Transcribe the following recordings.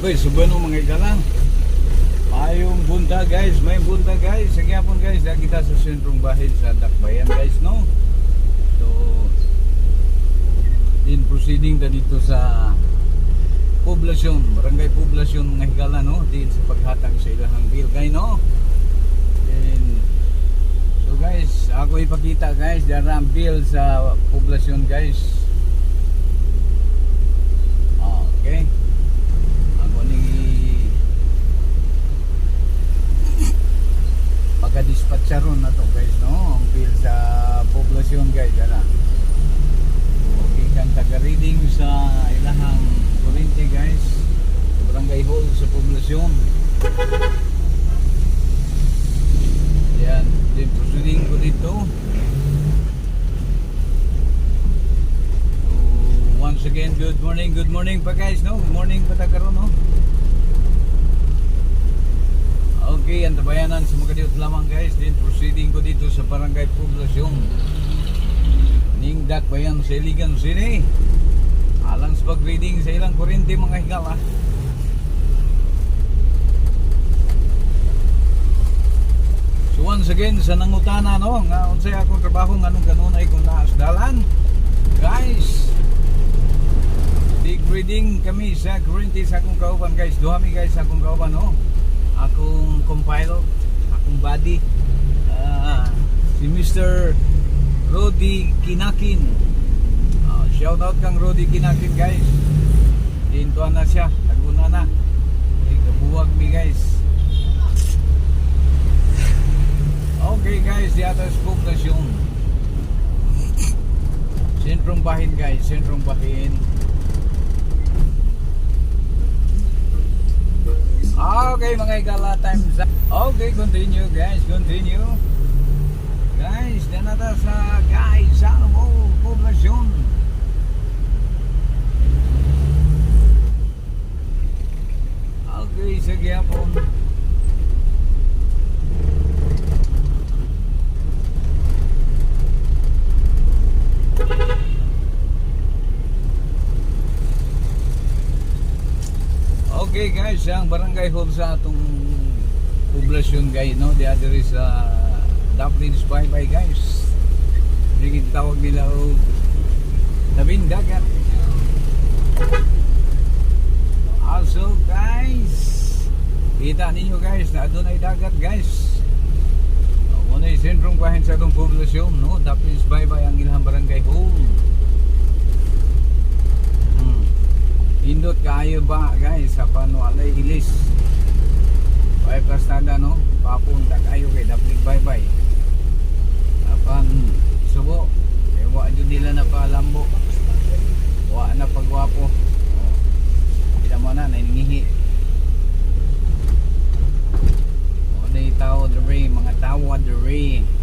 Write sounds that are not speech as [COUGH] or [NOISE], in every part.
Uy, subano mga ikalang. Mayong bunta guys, may bunta guys. Sa gyapon guys, da kita sa sentrong bahin sa Dakbayan guys, no? So, din proceeding ta dito sa poblasyon, barangay poblasyon mga higala, no? Din sa paghatag sa ilang bill, guys, no? Then, so guys, ako ipakita guys, dara ang bill sa poblasyon guys. Okay. Ako ni pagka-dispatcharon na to guys no ang bill sa poblasyon guys ana so gikan taga reading sa ilahang kurente guys sa barangay hall sa poblasyon yan din proceeding ko dito so once again good morning pa guys no good morning pa tagaron no Okay, ang tabayanan sa mga kadiyot lamang guys. Then proceeding ko dito sa barangay poblasyon. Ningdak bayan sa Iligan City. Alang sa pag-reading sa ilang kurente mga higala. So once again, sa nangutana no, nga unsay akong trabaho nganong kanunay kung naas dalan. Guys, Big reading kami sa sa akong kauban guys. Duha mi guys akong kauban no akong compilot, akong buddy, ah, si Mr. Rodi Kinakin. Ah, shout out kang Rodi Kinakin guys. Dintuan na siya, taguna na. Ay, kabuwag mi guys. Okay guys, di atas poblasyon. Sentrong bahin guys, sentrong bahin. Okay mga igala times up. Okay, continue guys, continue. Guys, danata sa guys, sa mo poblasyon. Okay, sa gyapon. Okay guys, ang barangay hall sa atong poblasyon guys, no? Di adiri sa Daplins Bye Bye guys. Hindi tawag nila o tabing dagat. Also guys, kita ninyo guys na doon ay dagat guys. Muna yung sentrong bahin sa atong poblasyon, no? Daplins Bye Bye ang ilang barangay hall. Indot kayo ba guys sa panualay ilis. Ay kastada no, papunta kayo kay Daplig bye. Apan subo, eh wa jud nila na palambo. Wa na pagwapo. Oh. Kita mo na naningihi. O na tao dere, mga tawa dere. Okay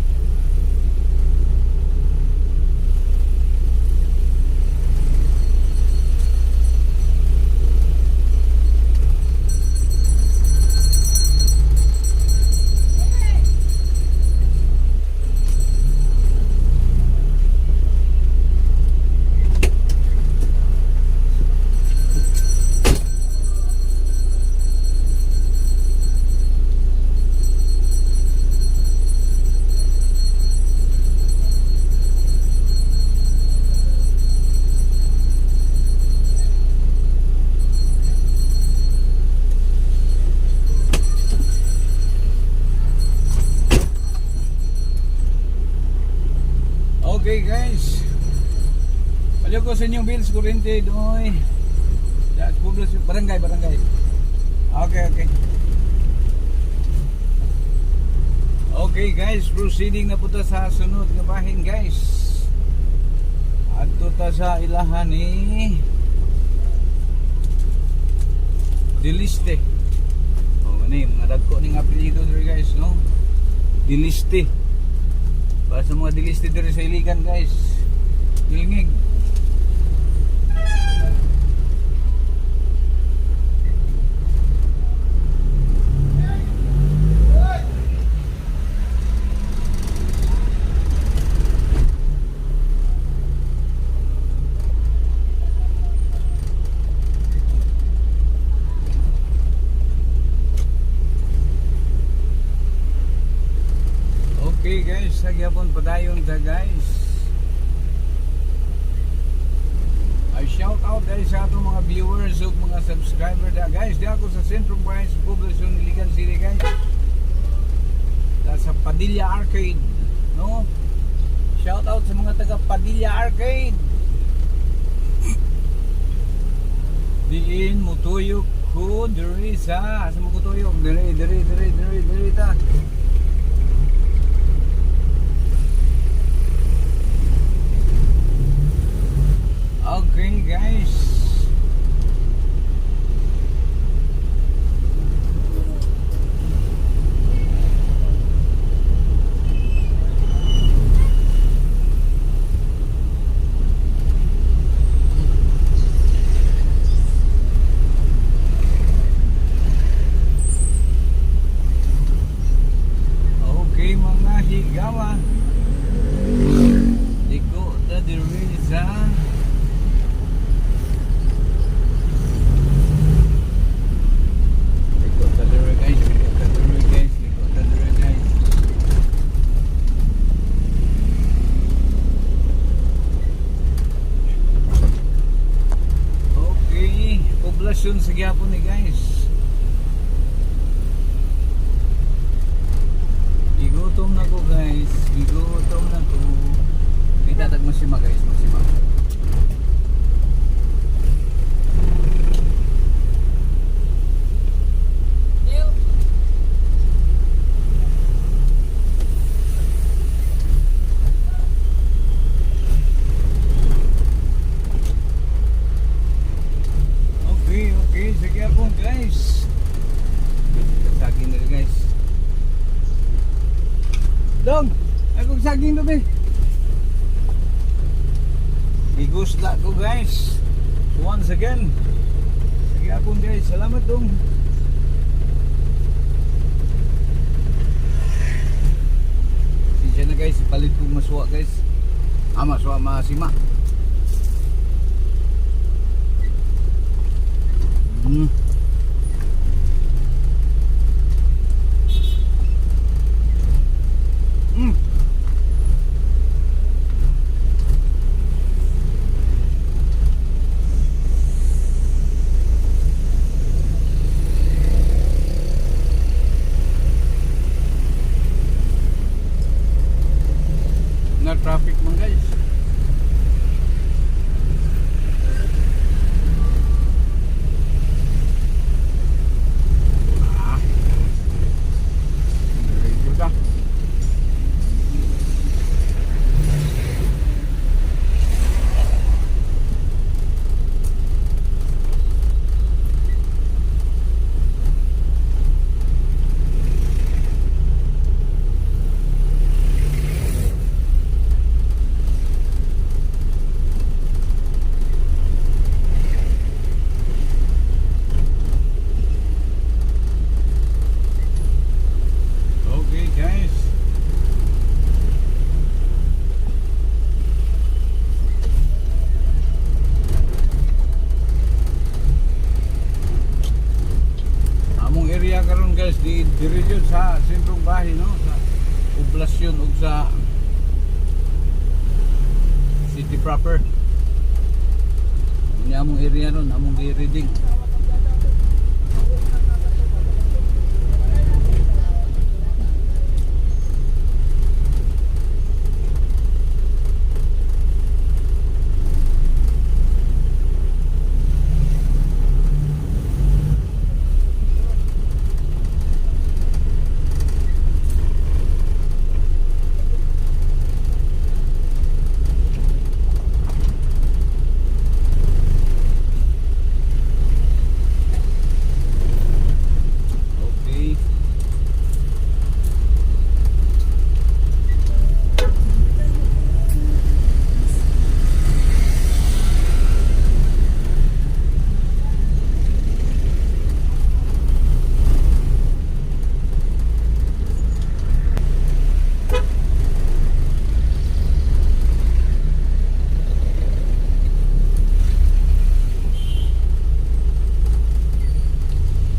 Palyo ko sa inyong bills kurente doy. Sa poblasyon barangay barangay. Okay, okay. Okay guys, proceeding na po ta sa sunod nga bahin guys. Adto ta sa ilahan ni Diliste. Oh, ano yung mga dagko ning apelyido diri guys, no? Diliste. Para sa mga diliste diri sa Iligan guys. Ilingig. sa gyapon padayon sa guys. I shout out guys sa atong mga viewers ug mga subscriber da guys. Di ako sa Centrum Branch Poblacion Iligan City guys. Da sa Padilla Arcade, no? Shout out sa mga taga Padilla Arcade. Diin mo tuyok ko diri sa sa mo tuyok diri diri diri diri diri ta. Okay guys. Okay mga higawa. Liko ta diri sa Liko ta diri guys, liko ta diri guys, liko ta diri guys. Okay, poblasyon sa gyapon ni guys. Gigutom na ko guys. Gigutom na ko. May tatag masima guys. Masima. Okay, okay. Sige ako guys. Saging na rin, guys. Dong, akong saging to be. Igusla ko guys. Once again. Sige akong guys. Salamat dong. Siya na guys, palit kong maswa guys. Ah, maswa masima. Hmm. Mm. Na traffic man guys. Ah. Diretso ta. Okay guys. Among area karon guys di diri jud sa sentrong bahay no sa poblasyon ug sa city proper. Ini among area ron among gi-reading. Okay.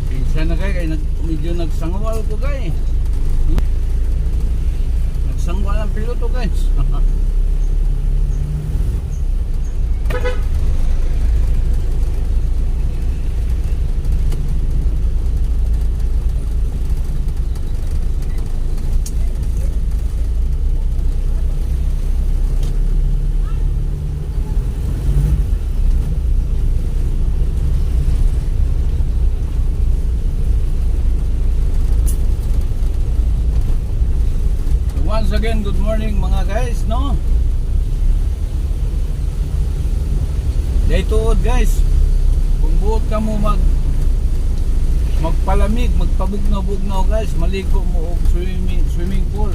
Pinsa na kay kay nag, medyo nagsangwal ko kay. Hmm? Piloto guys. [LAUGHS] So once again, good morning mga guys, no? Day tuod guys. Kung buot ka mo mag magpalamig, magpabugnaw-bugnaw guys, maligo mo og swimming swimming pool.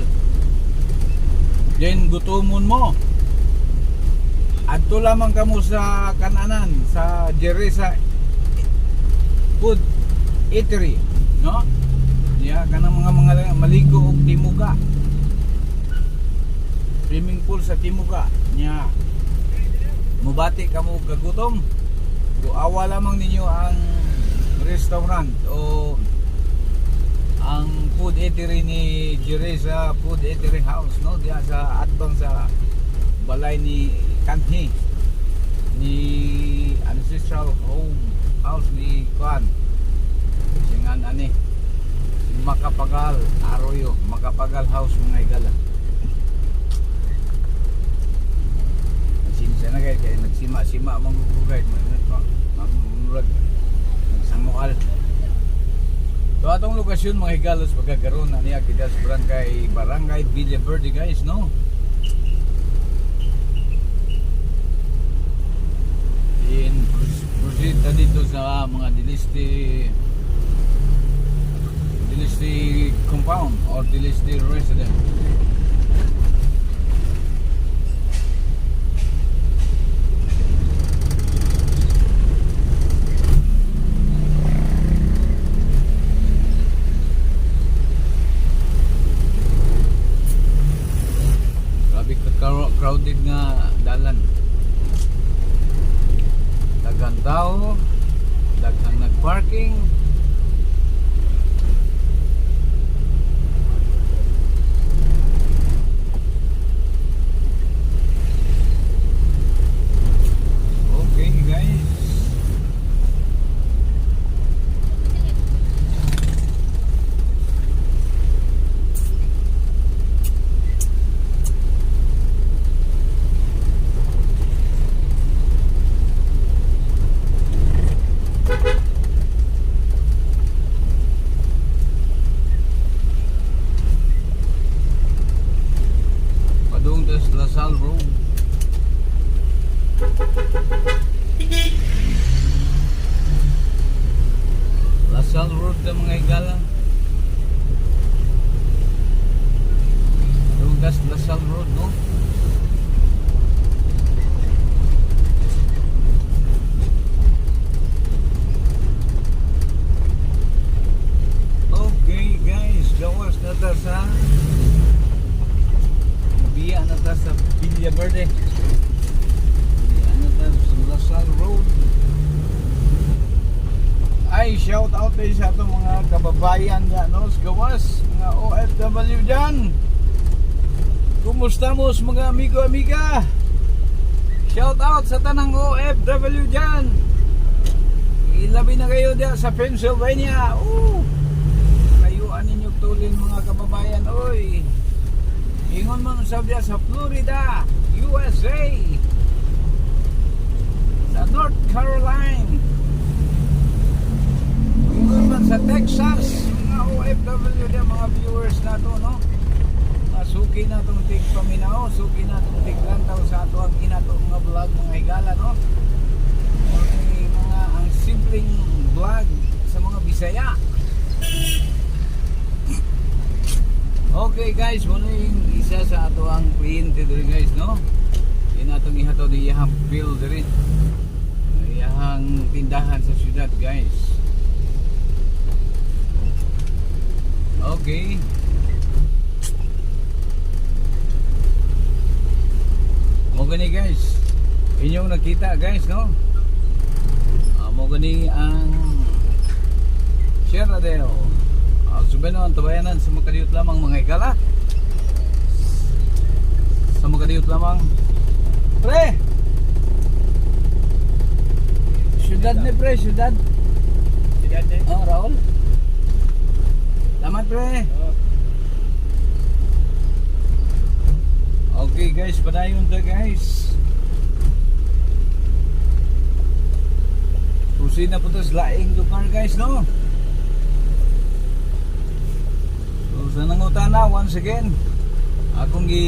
Then gutomon mo. Adto lamang kamo sa kananan sa Jeresa Food Eatery, no? Ya, kanang mga mga maligo og timuga sa Timuga nya mubati ka mo kagutom. Awa lamang ninyo ang restaurant o ang food eatery ni Jereza Food Eatery House no? Diya sa atbang sa balay ni Kanhi ni ancestral home house ni Kwan. Singan ani Makapagal Arroyo Makapagal House mga igala Sinsa na kayo kaya nagsima-sima mong gugugay magmurag nagsangukal So atong lokasyon mga higalos pagkakaroon na niya kita sa barangay Barangay Villa Verde guys no? In proceed na dito sa mga dilisti dilisti compound or dilisti resident Grabe ka karo- crowded nga dalan. Daghang tao, daghang nagparking. Okay guys. Padung tas Lasal Road. Lasal Road na mga igala. Padung tas Lasal Road, no? Okay guys, gawas na ta sa Na ta sa Villa Verde. Biya na ta sa Lasal Road. Ay, shout out din sa itong mga kababayan niya, no? Gawas, mga OFW dyan. Kumusta mo mga amigo-amiga? Shout out sa tanang OFW dyan. Ilabi na kayo diyan sa Pennsylvania. Oo. Layuan ninyo tulin mga kababayan. Oy. Ingon mo sa diya sa Florida, USA. Sa North Carolina. Ingon man sa Texas, mga OFW diya, mga viewers na to, no? Masuki na itong tig paminaw, suki na itong tig sa ato ang inato mga vlog, mga higala, no? Okay, mga ang simpleng vlog sa mga Bisaya. Okay guys, muna yung isa sa ato ang kliyente diri guys, no? Yan atong ihato di iyahang bill diri. Iyahang tindahan sa syudad guys. Okay. Mo gani guys. Inyong nakita guys, no? Ah, mo ang Sierra uh, Subeno ang tabayanan sa makaliot lamang mga igala mo kadiyot lamang. Pre! Syudad ni pre, syudad. Sigat eh. Oh, Raul. Salamat pre. Okay guys, padayon ta guys. Proceed na po to sa laing lugar guys, no? So, sa nangutana, once again, akong gi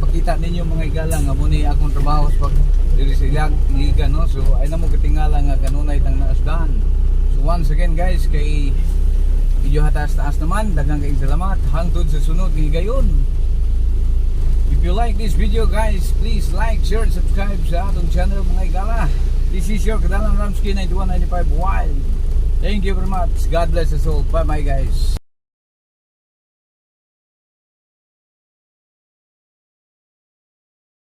pakita ninyo mga igalang amo ni akong trabaho sa pag diri sa ilag no? So ay na mo katingala nga kanunay tang naasdahan. So once again guys kay medyo hatas-taas naman daghang kayong salamat. Hangtod sa sunod ni gayon. If you like this video guys please like share and subscribe sa atong channel mga igala. This is your Kadalang Ramsky 9195 Wild. Thank you very much. God bless us all. Bye bye guys